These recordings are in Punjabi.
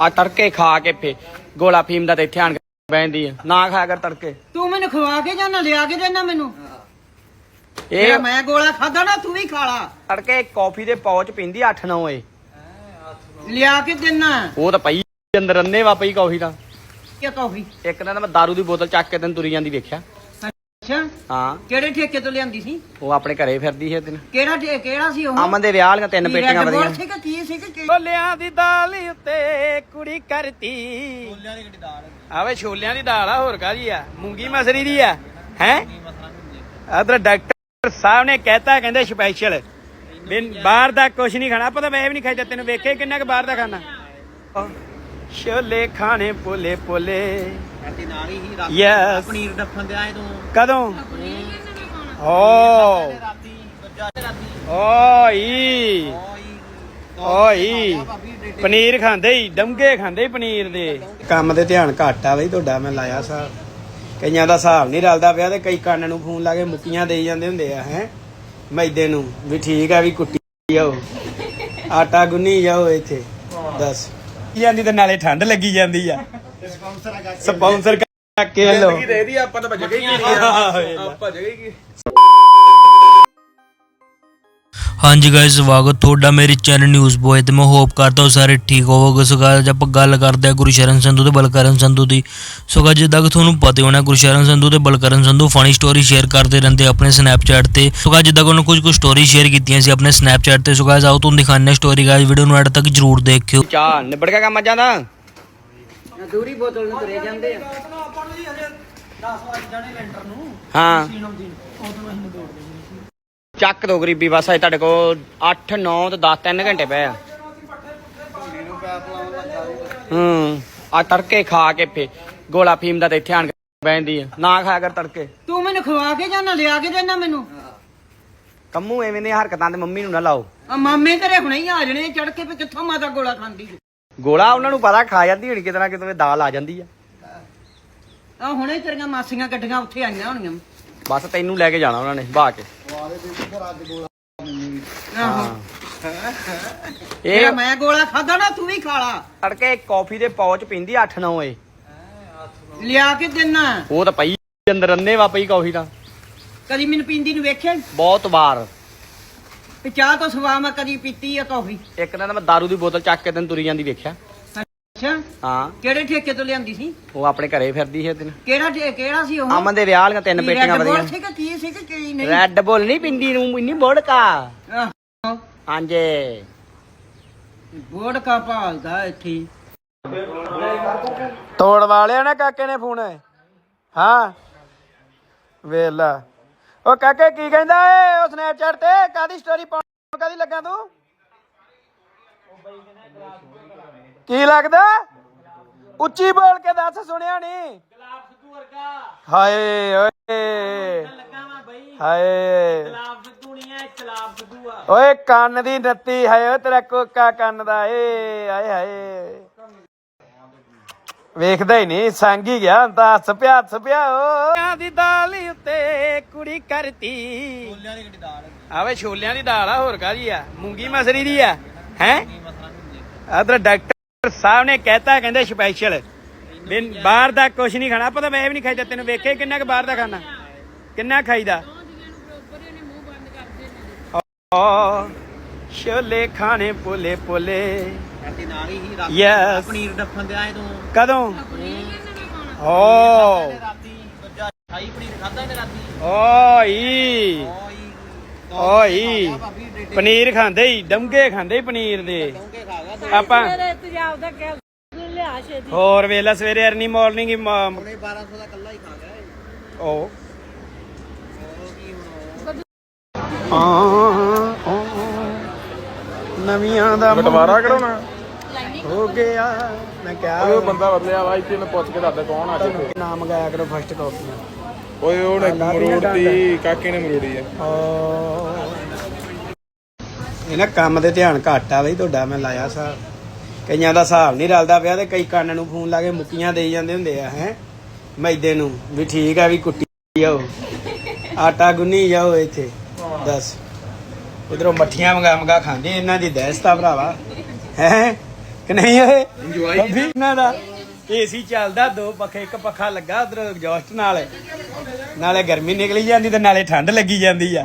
ਆ ਤੜਕੇ ਖਾ ਕੇ ਫੇ ਗੋਲਾ ਫੀਮ ਦਾ ਤੇ ਇੱਥੇ ਆਣ ਕੇ ਬੈਂਦੀ ਆ। ਨਾ ਖਾਇਆ ਕਰ ਤੜਕੇ। ਤੂੰ ਮੈਨੂੰ ਖਵਾ ਕੇ ਜਾਂ ਨਾ ਲਿਆ ਕੇ ਦੇਣਾ ਮੈਨੂੰ? ਇਹ ਮੈਂ ਗੋਲਾ ਖਾਦਾ ਨਾ ਤੂੰ ਵੀ ਖਾ ਲਾ। ਤੜਕੇ ਕਾਫੀ ਦੇ ਪੌਚ ਪੀਂਦੀ 8-9 ਏ ਲਿਆ ਕੇ ਦੇਣਾ। ਉਹ ਤਾਂ ਪਈ ਅੰਦਰ ਅੰਨੇ ਵਾ ਪਈ ਕਾਫੀ ਤਾਂ। ਕਿ ਕਾਫੀ? ਇੱਕ ਦਿਨ ਮੈਂ ਦਾਰੂ ਦੀ ਬੋਤਲ ਚੱਕ ਕੇ ਤੈਨੂੰ ਤੁਰੀ ਜਾਂਦੀ ਵੇਖਿਆ। ਅੱਛਾ। ਹਾਂ। ਕਿਹੜੇ ਠੇਕੇ ਤੋਂ ਲਿਆਂਦੀ ਸੀ? ਉਹ ਆਪਣੇ ਘਰੇ ਫਿਰਦੀ ਸੀ ਦਿਨ ਕਿਹੜਾ ਠੇ- ਕਿਹੜਾ ਸੀ ਉਹ? ਅਮਨ ਦੇ ਵਿਆਹ ਵਾਲੀਆਂ ਤਿੰਨ ਪੇਟੀਆਂ ਵਧੀਆਂ। ਸੀ ਕਿ ਕੀ ਸੀ ਕਿ ਕੀ? ਛੋਲਿਆਂ ਦੀ ਦਾਲ ਉੱਤੇ ਕੁੜੀ ਕਰਤੀ। ਛੋਲਿਆਂ ਦੀ ਕਿਹੜੀ ਦਾਲ? ਆਵੇ ਛੋਲਿਆਂ ਦੀ ਦਾਲ ਆ ਹੋਰ ਕਾਹਦੀ ਆ? ਮੂੰਗੀ ਮਸਰੀ ਦੀ ਆ ਹੈ? ਅਦਰ ਡਾਕਟਰ ਸਾਹਿਬ ਨੇ ਕਹਿਤਾ ਕਹਿੰਦੇ ਸਪੈਸ਼ਲ ਵੀ ਬਾਹਰ ਦਾ ਕੁਝ ਨਹੀਂ ਖਾਣਾ। ਆਪਾਂ ਤਾਂ ਵੈਸੇ ਵੀ ਨਹੀਂ ਖਾਈਦਾ ਤੈਨੂੰ ਵੇਖੇ ਕਿੰਨਾ ਕੁ ਬਾਹਰ ਦਾ ਖਾਣਾ। ਛੋਲੇ ਖਾਣੇ ਪੋਲੇ ਪੋਲੇ ਐਤੀ ਨਾਲ ਹੀ ਸੀ ਰਾਤ ਯੈਸ ਪਨੀਰ ਡੱਫਣ ਦੇ ਆਏ ਤੂੰ। ਕਦੋਂ? ਓ। ਰਾਤੀ ਦੂਜਾ ਰਾਤੀ। ਓਈ। ਓਈ। ਪਨੀਰ ਖਾਂਦੇ ਹੀ ਡੰਗੇ ਖਾਂਦੇ ਹੀ ਪਨੀਰ ਦੇ। ਕੰਮ ਦੇ ਧਿਆਨ ਘੱਟ ਆ ਬਈ ਤੁਹਾਡਾ ਮੈਂ ਲਾਇਆ ਸਾਹਿਬ ਕਈਆਂ ਦਾ ਹਿਸਾਬ ਨਹੀਂ ਰਲਦਾ ਪਿਆ ਤੇ ਕਈ ਕੰਨ ਨੂੰ ਫੋਨ ਲਾ ਕੇ ਮੁੱਕੀਆਂ ਦੇਈ ਜਾਂਦੇ ਹੁੰਦੇ ਆ ਹੈ? ਮੈਦੇ ਨੂੰ ਵੀ ਠੀਕ ਆ ਵੀ ਕੁੱਟੀ ਜਾਓ। ਆਟਾ ਗੁੰਨੀ ਜਾਓ ਇੱਥੇ ਦੱਸ। ਕੀ ਜਾਂਦੀ ਤੇ ਨਾਲੇ ਠੰਡ ਲੱਗੀ ਜਾਂਦੀ ਆ। ਸਪਾਂਸਰ ਕਰਕੇ ਲੋ ਇਹਦੀ ਆਪਾਂ ਤਾਂ ਭੱਜ ਗਏ ਕੀ ਹਾਂ ਭੱਜ ਗਏ ਕੀ? ਹਾਂਜੀ ਗਾਇਸ ਸਵਾਗਤ ਤੁਹਾਡਾ ਮੇਰੇ ਚੈਨਲ ਨਿਊਜ਼ ਬੋਏ ਤੇ। ਮੈਂ ਹੋਪ ਕਰਦਾ ਹਾਂ ਸਾਰੇ ਠੀਕ ਹੋਵੋਗੇ। ਸੋ guys, ਆਪਾਂ ਗੱਲ ਕਰਦੇ ਹਾਂ ਗੁਰਸ਼ਰਨ ਸੰਧੂ ਤੇ ਬਲਕਰਨ ਸੰਧੂ ਦੀ। ਸੋ guys, ਜਿੱਦਾਂ ਕਿ ਤੁਹਾਨੂੰ ਪਤਾ ਹੋਣਾ ਗੁਰਸ਼ਰਨ ਸੰਧੂ ਤੇ Balkaran Sandhu funny story share ਕਰਦੇ ਰਹਿੰਦੇ ਆਪਣੇ ਸਨੈਪਚੈਟ ਤੇ। ਸੋ guys, ਜਿੱਦਾਂ ਕਿ ਉਹਨਾਂ ਕੁਝ ਕੁ ਸਟੋਰੀ ਸ਼ੇਅਰ ਕੀਤੀਆਂ ਸੀ ਆਪਣੇ ਸਨੈਪਚੈਟ ਤੇ। ਸੋ guys, ਆਓ ਤੁਹਾਨੂੰ ਦਿਖਾਉਂਦੇ ਹਾਂ ਸਟੋਰੀ ਗਾਇਸ ਵੀਡੀਓ ਨੂੰ ਐਡ ਤੱਕ ਜਰੂਰ ਦੇਖਿਓ। ਚਾਹ ਨਿਬੜ ਗਿਆ ਕੰਮ ਅੱਜ ਦਾ? ਦੂਰੀ ਬੋਤਲ ਨੂੰ ਤੁਰੇ ਜਾਂਦੇ ਆ। ਹਾਂ। ਚੱਕ ਦੋ ਗਰੀਬੀ ਬਸ ਅਜੇ ਤੁਹਾਡੇ ਕੋਲ 8 9 ਤੇ 10 3 ਘੰਟੇ ਪਏ ਆ। ਹੂੰ ਆ ਤੜਕੇ ਖਾ ਕੇ ਫੇ ਗੋਲਾ ਫੀਮ ਦਾ ਤੇ ਇੱਥੇ ਆਣ ਕੇ ਬੈਂਦੀ ਆ। ਨਾ ਖਾਇਆ ਕਰ ਤੜਕੇ। ਤੂੰ ਮੈਨੂੰ ਖਵਾ ਕੇ ਜਾਂ ਨਾ ਲਿਆ ਕੇ ਦੇਣਾ ਮੈਨੂੰ? ਕੰਮੂ ਐਵੇਂ ਦੀਆਂ ਹਰਕਤਾਂ ਤੇ ਮੰਮੀ ਨੂੰ ਨਾ ਲਾਓ। ਆ ਮਾਮੇ ਤੇਰੇ ਹੁਣੇ ਹੀ ਆ ਜਣੇ ਚੜ ਕੇ ਵੀ ਕਿੱਥੋਂ ਮਾਤਾ ਗੋਲਾ ਖਾਂਦੀ? ਗੋਲਾ ਉਹਨਾਂ ਨੂੰ ਪਤਾ ਖਾ ਜਾਂਦੀ ਹੋਣੀ ਕਿਤੇ ਨਾ ਕਿਤੇ ਦਾਲ ਆ ਜਾਂਦੀ ਆ। ਆ ਹੁਣੇ ਤੇਰੀਆਂ ਮਾਸੀਆਂ ਗੱਡੀਆਂ ਉੱਥੇ ਆਈਆਂ ਹੋਣੀਆਂ। ਬਸ ਤੈਨੂੰ ਲੈ ਕੇ ਜਾਣਾ ਉਹਨਾਂ ਨੇ ਬਾਹ ਕੇ। ਆਹੋ। ਇਹ ਇਹ ਮੈਂ ਗੋਲਾ ਖਾਦਾ ਨਾ ਤੂੰ ਵੀ ਖਾ ਲਾ। ਤੜਕੇ ਕਾਫੀ ਦੇ ਪੌਚ ਪੀਂਦੀ 8 9 ਏ। ਲਿਆ ਕੇ ਦੇਣਾ। ਉਹ ਤਾਂ ਪਈ ਅੰਦਰ ਅੰਨੇ ਵਾ ਪਈ ਕਾਫੀ ਤਾਂ। ਕਦੀ ਮੈਨੂੰ ਪੀਂਦੀ ਨੂੰ ਵੇਖਿਆ? ਬਹੁਤ ਵਾਰ। ਤੇ ਚਾਹ ਤੋਂ ਸਵਾ ਮੈਂ ਕਦੀ ਪੀਤੀ ਆ ਕਾਫੀ। ਇੱਕ ਦਿਨ ਮੈਂ ਦਾਰੂ ਦੀ ਬੋਤਲ ਚੱਕ ਕੇ ਤੈਨੂੰ ਤੁਰੀ ਜਾਂਦੀ ਵੇਖਿਆ। ਅੱਛਾ। ਹਾਂ। ਕਿਹੜੇ ਠੇਕੇ ਤੋਂ ਲਿਆਂਦੀ ਸੀ? ਉਹ ਆਪਣੇ ਘਰੇ ਫਿਰਦੀ ਸੀ ਦਿਨ। ਕਿਹੜਾ ਠੇ- ਕਿਹੜਾ ਸੀ ਉਹ? ਅਮਨ ਦੇ ਵਿਆਹ ਵਾਲੀਆਂ ਤਿੰਨ ਪੇਟੀਆਂ ਰੈੱਡ ਬੁੱਲ ਵਧੀਆਂ। ਸੀ ਕਿ ਕੀ ਸੀ ਕਿ ਕੀ ਨਹੀਂ? ਰੈੱਡ ਬੁੱਲ ਨਹੀਂ ਪਿੰਦੀ ਨੂੰ ਇੰਨੀ ਬੋੜਕਾ। ਆਹੋ। ਹਾਂਜੀ। ਬੋਰਡ ਕਾ ਭਾਲਦਾ ਇੱਥੇ। ਹੀ। ਤੋੜ ਵਾਲਿਆ ਨਾ ਕਾਕੇ ਨੇ ਫੋਨ। ਹਾਂ। ਵੇਲਾ ਉਹ ਕਾਕੇ, ਕੀ ਕਹਿੰਦਾ ਏ? ਉਹ ਸਨੈਪਚੈਟ ਤੇ ਕਾਦੀ ਸਟੋਰੀ ਪਾਉਣ ਕਾਦੀ ਲੱਗਾ ਤੂੰ? ਕੀ ਲੱਗਦਾ? ਉੱਚੀ ਬੋਲ ਕੇ ਦੱਸ, ਸੁਣਿਆ ਨਹੀਂ ਹਾਏ, ਓਏ। ਹਾਏ। ਓਏ, ਕੰਨ ਦੀ ਨੱਤੀ, ਹਾਏ, ਓਏ, ਤੇਰਾ ਕੋਕਾ ਕੰਨ ਦਾ ਏ ਆਏ ਹਾਏ। ਵੇਖਦਾ ਹੀ ਨਹੀਂ ਸੰਗ ਹੀ ਗਿਆ ਤਾਂ ਹੱਸ ਪਿਆ ਹੱਸ ਪਿਆ ਓ। ਦੀ ਦਾਲ ਉੱਤੇ ਕੁੜੀ ਕਰਤੀ। ਛੋਲਿਆਂ ਦੀ ਕਿਹੜੀ ਦਾਲ ਆਵੇ ਛੋਲਿਆਂ ਦੀ ਦਾਲ ਆ ਹੋਰ ਕਾਹਦੀ ਆ? ਮੂੰਗੀ ਮਸਰੀ ਦੀ ਆ ਹੈ? ਅਦਰ ਡਾਕਟਰ ਸਾਹਿਬ ਨੇ ਕਹਿਤਾ ਕਹਿੰਦੇ ਸਪੈਸ਼ਲ ਵੀ ਬਾਹਰ ਦਾ ਕੁਝ ਨਹੀਂ ਖਾਣਾ। ਆਪਾਂ ਤਾਂ ਵੈਸੇ ਵੀ ਨਹੀਂ ਖਾਈਦਾ ਤੈਨੂੰ ਵੇਖੇ ਕਿੰਨਾ ਕੁ ਬਾਹਰ ਦਾ ਖਾਣਾ। ਕਿੰਨਾ ਖਾਈਦਾ? ਛੋਲੇ ਖਾਣੇ ਪੋਲੇ ਪੋਲੇ ਐਤੀ ਨਾਲ ਹੀ ਰਾਤੀ ਪਨੀਰ ਡੱਫਣ ਦੇ ਆਏ ਤੂੰ। ਕਦੋਂ? ਓ ਰਾਤੀ? ਦੂਜਾ ਸ਼ਾਹੀ ਪਨੀਰ ਖਾਦਾ ਇਹਨੇ ਰਾਤੀ? ਓਈ। ਓਈ। ਭਾਬੀ ਪਨੀਰ ਖਾਂਦੇ ਹੀ ਡੰਗੇ ਖਾਂਦੇ ਹੀ ਪਨੀਰ ਦੇ। ਡੋਂਗੇ ਖਾ ਗਿਆ ਆਪਾਂ ਤੇਜ਼ਾਬ ਦਾ ਕੈਪਸੂਲ ਲਿਆ ਛੇਤੀ। ਹੋਰ ਵੇਲਾ ਸਵੇਰੇ ਅਰਨੀ ਮਾਰਨਿੰਗ ਹੀ ਮ- ਉਹਨੇ 1200 ਦਾ ਕੱਲਾ ਹੀ ਖਾ ਗਿਆ ਇਹ। ਉਹ ਉਹ ਕੀ ਹੁਣ? ਨਵੀਆਂ ਦਾ ਬਟਵਾਰਾ ਕਢਾਉਣਾ। ਹੋ ਗਿਆ ਮੈਂ ਕਿਹਾ ਉਹ ਬੰਦਾ ਬਦਲਿਆ ਵਾ ਇੱਥੇ ਨੂੰ ਪੁੱਛ ਕੇ ਦੱਸ ਦੇ ਕੌਣ ਆ ਜੀ ਨਾਮ ਮੰਗਾਇਆ ਕਰੋ ਫਸਟ ਕਾਪੀ ਓਏ ਉਹਨੇ ਮਰੋੜਤੀ ਕਾਕੇ ਨੇ ਮਰੋੜੀ ਆ। ਇਹ ਨਾ ਕੰਮ ਦੇ ਧਿਆਨ ਘੱਟ ਆ ਬਈ ਤੁਹਾਡਾ ਮੈਂ ਲਾਇਆ ਸਾਹਿਬ ਕਈਆਂ ਦਾ ਹਿਸਾਬ ਨਹੀਂ ਰਲਦਾ ਪਿਆ ਤੇ ਕਈ ਕੰਨ ਨੂੰ ਫੋਨ ਲਾ ਕੇ ਮੁੱਕੀਆਂ ਦੇਈ ਜਾਂਦੇ ਹੁੰਦੇ ਆ ਹੈ? ਮੈਦੇ ਨੂੰ ਵੀ ਠੀਕ ਆ ਵੀ ਕੁੱਟੀ ਜਾਓ। ਆਟਾ ਗੁੰਨੀ ਜਾਓ ਇੱਥੇ ਦੱਸ। ਉਧਰੋਂ ਮੱਠੀਆਂ ਮੰਗਾ ਮੰਗਾ ਖਾਂਦੇ ਇਹਨਾਂ ਦੀ ਦਹਿਸਤਾ ਭਰਾਵਾ। ਹੈ? ਕਿ ਨਹੀਂ ਓਏ? ਬੱਬੀ ਇਹਨਾਂ ਦਾ ਏਸੀ ਚੱਲਦਾ ਦੋ ਪੱਖੇ ਇੱਕ ਪੱਖਾ ਲੱਗਾ ਉਧਰ ਐਗਜ਼ੌਸਟ ਨਾਲ। ਨਾਲੇ ਗਰਮੀ ਨਿਕਲੀ ਜਾਂਦੀ ਤੇ ਨਾਲੇ ਠੰਡ ਲੱਗੀ ਜਾਂਦੀ ਆ।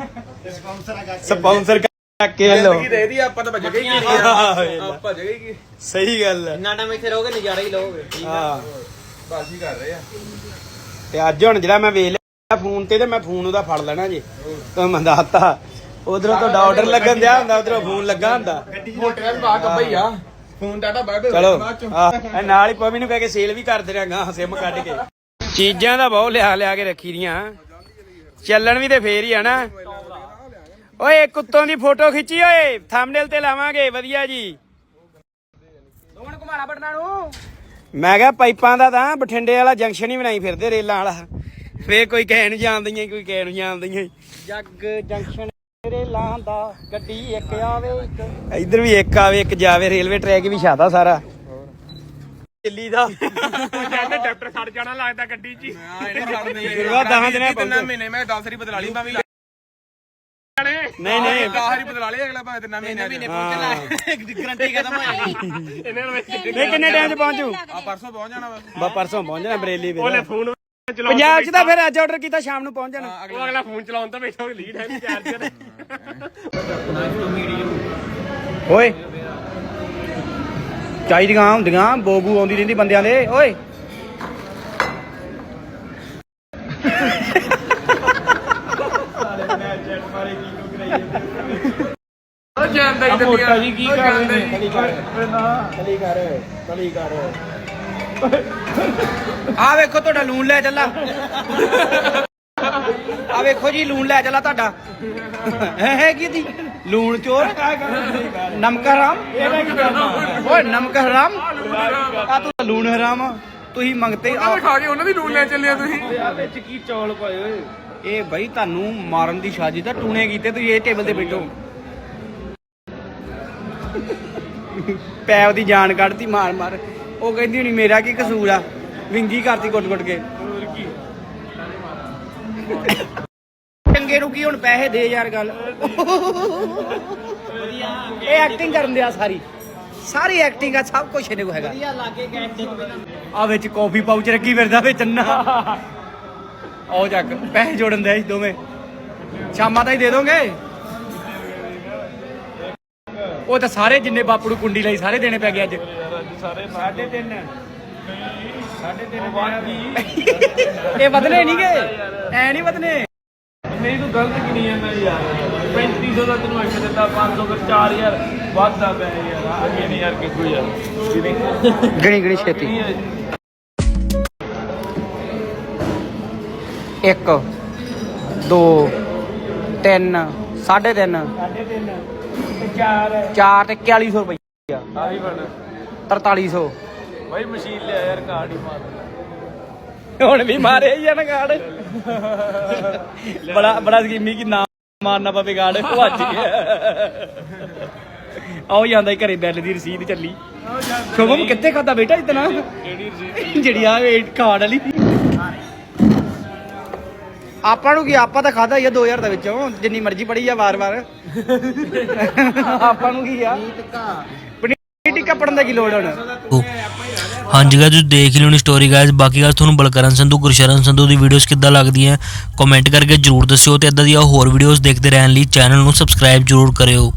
ਸਪਾਂਸਰ ਕਰਕੇ ਲੋ ਦੇ ਦੀ ਆਪਾਂ ਤਾਂ ਭੱਜ ਗਏ ਕੀ ਹਾਂ, ਭੱਜ ਗਏ ਕੀ ਸਹੀ ਗੱਲ ਹੈ ਇੰਨਾ ਟਾਈਮ ਇੱਥੇ ਰਹੋਗੇ ਨਜ਼ਾਰਾ ਹੀ ਲਓਗੇ। ਹਾਂ। ਬਾਜੀ ਕਰ ਰਹੇ ਆ। ਤੇ ਅੱਜ ਹੁਣ ਜਿਹੜਾ ਮੈਂ ਵੇਖ ਲਿਆ ਫੋਨ ਤੇ ਤੇ ਮੈਂ ਫੋਨ ਉਹਦਾ ਫੜ ਲੈਣਾ ਜੀ। ਤਾਂ ਮੈਂ ਦੱਸਤਾ। ਉਧਰੋਂ ਤੁਹਾਡਾ ਆਰਡਰ ਲੱਗਣ ਦਿਆ ਹੁੰਦਾ ਉਧਰੋਂ ਫੋਨ ਲੱਗਾ ਹੁੰਦਾ। ਮੋਟਰ ਦਾ ਗੱਬਈ ਆ। ਫੋਨ ਟਾਟਾ ਬਾਅਦ ਚਲੋ ਆਹ, ਇਹ ਨਾਲ ਹੀ ਪਵੀ ਨੂੰ ਕਹਿ ਕੇ ਸੇਲ ਵੀ ਕਰਦੇ ਰਹਾਂਗਾ ਸਿਮ ਕੱਢ ਕੇ। ਚੀਜ਼ਾਂ ਦਾ ਬਹੁਤ ਲਿਆ ਲਿਆ ਕੇ ਰੱਖੀ ਦੀਆਂ। ਚੱਲਣ ਵੀ ਤੇ ਫੇਰ ਹੀ ਆ ਨਾ। ਓਏ ਇੱਕ ਉੱਤੋਂ ਦੀ ਫੋਟੋ ਖਿੱਚੀ ਓਏ। ਥੰਬਨੇਲ ਤੇ ਲਾਵਾਂਗੇ ਵਧੀਆ ਜੀ। ਦੋਵਣ ਘੁਮਾਣਾ ਬਟਨਾ ਨੂੰ। ਮੈਂ ਕਿਹਾ ਪਾਈਪਾਂ ਦਾ ਤਾਂ ਬਠਿੰਡੇ ਵਾਲਾ ਜੰਕਸ਼ਨ ਹੀ ਬਣਾਈ ਫਿਰਦੇ ਰੇਲਾਂ ਵਾਲਾ। ਫੇਰ ਕੋਈ ਕਹਿ ਨੂੰ ਜਾਣਦੀਆਂ ਕੋਈ ਕਹਿ ਨੂੰ ਜਾਣਦੀਆਂ ਜੱਗ ਜੰਕਸ਼ਨ ਤੇਰੇ ਲਾਂ ਦਾ ਗੱਡੀ ਇੱਕ ਆਵੇ ਇੱਕ ਇੱਧਰ ਵੀ ਇੱਕ ਆਵੇ ਇੱਕ ਜਾਵੇ ਰੇਲਵੇ ਟਰੈਕ ਵੀ ਛਾਤਾ ਸਾਰਾ। ਦਿੱਲੀ ਦਾ। ਕਹਿੰਦੇ ਟਰੈਕਟਰ ਖੜ ਜਾਣਾ ਲੱਗਦਾ ਗੱਡੀ 'ਚ ਹਾਂ। ਇਹਨੇ ਛੱਡਦੇ ਗੁਰੂਆ ਦਸਾਂ ਦਿਨਾਂ ਤਿੰਨਾਂ ਪਹੁੰਚੋ। ਮਹੀਨੇ ਮੈਂ 10 ਰੀ ਬਦਲਾ ਲਈ ਭਾਵੇਂ ਨਹੀਂ ਨਹੀਂ। 10 ਰੀ ਬਦਲਾ ਲਈ ਅਗਲਾ ਭਾਵੇਂ ਤਿੰਨਾਂ ਮਹੀਨੇ ਹਾਂ। ਗਰੰਟੀ ਖਤਮ ਹੋ ਜਾਣੀ। ਇਹਨਾਂ ਕਿੰਨੇ ਟਾਈਮ ਚ ਪਹੁੰਚੂ? ਆ ਪਰਸੋਂ ਪਹੁੰਚ ਜਾਣਾ ਵਾ। ਬਾ ਪਰਸੋਂ ਪਹੁੰਚ ਜਾਣਾ ਬਰੇਲੀ ਉਹਨੇ ਫੋਨ ਪੰਜਾਬ ਚ ਤਾਂ ਫਿਰ ਅੱਜ ਆਰਡਰ ਕੀਤਾ ਸ਼ਾਮ ਨੂੰ ਪਹੁੰਚ ਜਾਣਾ। ਉਹ ਅਗਲਾ ਫੋਨ ਚਲਾਉਣ ਤਾਂ ਬੈਠਾ ਲੀਡ ਹੈ ਨਹੀਂ ਚਾਰਜਰ ਓਏ। ਚਾਹੀਦੀਆਂ ਹੁੰਦੀਆਂ ਬੋਬੂ ਆਉਂਦੀ ਰਹਿੰਦੀ ਬੰਦਿਆਂ ਦੇ ਓਏ। ਉਹ ਜਾਂਦਾ ਹੀ ਮੋਟਾ ਜੀ ਕੀ ਕਰਦੇ ਕਲੀ ਕਰ ਕਲੀ ਕਰ ਕਲੀ ਕਰ। ਆ ਵੇਖੋ ਤੁਹਾਡਾ ਲੂਣ ਲੈ ਚੱਲਾ। ਆ ਵੇਖੋ ਜੀ ਲੂਣ ਲੈ ਚੱਲਾ ਤੁਹਾਡਾ। ਹੈ ਹੈ ਕੀ ਦੀ ਲੂਣ ਚੋਰ। ਨਮਕ ਹਰਾਮ। ਓਏ ਨਮਕ ਹਰਾਮ। ਆ ਤੂੰ ਲੂਣ ਹਰਾਮ ਆ। ਤੁਸੀਂ ਮੰਗਤੇ ਆ ਖਾ ਕੇ ਉਹਨਾਂ ਦੀ ਲੂਣ ਲੈ ਚੱਲਿਆ ਤੁਸੀਂ। ਵਿੱਚ ਕੀ ਚੌਲ ਪਏ ਓਏ ਇਹ ਬਈ ਤੁਹਾਨੂੰ ਮਾਰਨ ਦੀ ਸਾਜ਼ਿਸ਼ ਦਾ ਟੂਣੇ ਕੀਤੇ ਤੁਸੀਂ ਇਹ ਟੇਬਲ ਤੇ ਬੈਠੋ। ਪੈਪ ਦੀ ਜਾਨ ਕੱਢਤੀ ਮਾਰ ਮਾਰ ਉਹ ਕਹਿੰਦੀ ਹੁਣੀ ਮੇਰਾ ਕੀ ਕਸੂਰ ਆ? ਵਿੰਗੀ ਕਰਤੀ ਗੁੱਟ ਕੇ। ਚੰਗੇ ਨੂੰ ਕੀ ਹੁਣ ਪੈਸੇ ਦੇ ਯਾਰ ਗੱਲ? ਇਹ ਐਕਟਿੰਗ ਕਰਨ ਦਿਆ ਸਾਰੀ। ਸਾਰੀ ਐਕਟਿੰਗ ਆ ਸਭ ਕੁਝ ਇਹਦੇ ਕੋ ਹੈਗਾ। ਆ ਵਿੱਚ ਕਾਫੀ ਪਾਊਚ ਰੱਖੀ ਫਿਰਦਾ ਵਿੱਚ ਅੰਨਾ। ਆਓ ਜੱਗ ਪੈਸੇ ਜੋੜਨ ਦੇ ਦੋਵੇਂ। ਸ਼ਾਮਾਂ ਤਾਈਂ ਦੇ ਦੋਗੇ? ਉਹ ਤਾਂ ਸਾਰੇ ਜਿੰਨੇ ਬਾਪੂ ਨੂੰ ਕੁੰਡੀ ਲਈ ਸਾਰੇ ਦੇਣੇ ਪੈ ਗਏ ਅੱਜ। ਸਾਢੇ ਤਿੰਨ। ਸਾਢੇ ਤਿੰਨ ਇਹ ਵਧਨੇ ਨਹੀਂਗੇ ਐ ਨਹੀਂ ਵਧਨੇ। ਨਹੀਂ ਤੂੰ ਗਲਤ ਕਿਨੀ ਜਾਂਦਾ ਯਾਰ? 3500 ਦਾ ਤੈਨੂੰ ਇੱਕ ਦਿੱਤਾ 500 ਫਿਰ 4000 ਵਾਧਾ ਪੈ ਯਾਰ। ਅੱਗੇ ਨਹੀਂ ਯਾਰ ਕਿੱਕੂ ਯਾਰ? ਗਣੀ ਗਣੀ ਛੇਤੀ। ਇੱਕ ਦੋ ਤਿੰਨ। ਸਾਢੇ ਤਿੰਨ। ਸਾਢੇ ਤਿੰਨ ਤੇ ਚਾਰ ਚਾਰ ਤੇ 4100 ਰੁਪਈਆ। ਆਹੀ ਬਣ। 4300 ਬਾਈ ਮਸ਼ੀਨ ਲਿਆ ਯਾਰ ਕਾਰਡ ਹੀ ਮਾਰ ਹੁਣ ਵੀ ਮਾਰੇ ਹੀ ਆ ਨਾ ਗਾੜ ਬੜਾ ਬੜਾ ਸਕੀਮੀ ਕਿ ਨਾ ਮਾਰਨਾ ਪਵੇ ਗਾੜ ਭੱਜ ਗਿਆ। ਆਓ ਜਾਂਦਾ ਘਰੇ ਬੈਲ ਦੀ ਰਸੀਦ ਚੱਲੀ। ਸ਼ੁਭਮ ਕਿੱਥੇ ਖਾਦਾ ਬੇਟਾ ਇਤਨਾ? ਜਿਹੜੀ ਆ ਕਾਰਡ ਵਾਲੀ। ਆਪਾਂ ਨੂੰ ਕੀ, ਆਪਾਂ ਤਾਂ ਖਾਦਾ ਹੀ ਆ 2000 ਦੇ ਵਿੱਚੋਂ, ਜਿੰਨੀ ਮਰਜ਼ੀ ਪੜੀ ਆ ਵਾਰ-ਵਾਰ ਆਪਾਂ ਨੂੰ ਕੀ ਆ? ਪਨੀਰ ਟਿੱਕਾ ਪੜਨ ਦਾ ਕੀ ਲੋੜ ਹੁਣ? ਹਾਂਜੀ ਗਾਇਸ ਤੁਸੀਂ ਦੇਖ ਲਿਓ ਨੀ ਸਟੋਰੀ ਗਾਇਸ ਬਾਕੀ ਗੱਲ ਤੁਹਾਨੂੰ ਬਲਕਰਨ ਸੰਧੂ, ਗੁਰਸ਼ਰਨ ਸੰਧੂ ਦੀ ਵੀਡੀਓਜ਼ ਕਿੱਦਾਂ ਲੱਗਦੀਆਂ ਕਮੈਂਟ ਕਰਕੇ ਜਰੂਰ ਦੱਸਿਓ ਤੇ ਇਦਾਂ ਦੀਆਂ ਹੋਰ ਵੀਡੀਓਜ਼ ਦੇਖਦੇ ਰਹਿਣ ਲਈ ਚੈਨਲ ਨੂੰ ਸਬਸਕ੍ਰਾਈਬ ਜਰੂਰ ਕਰਿਓ।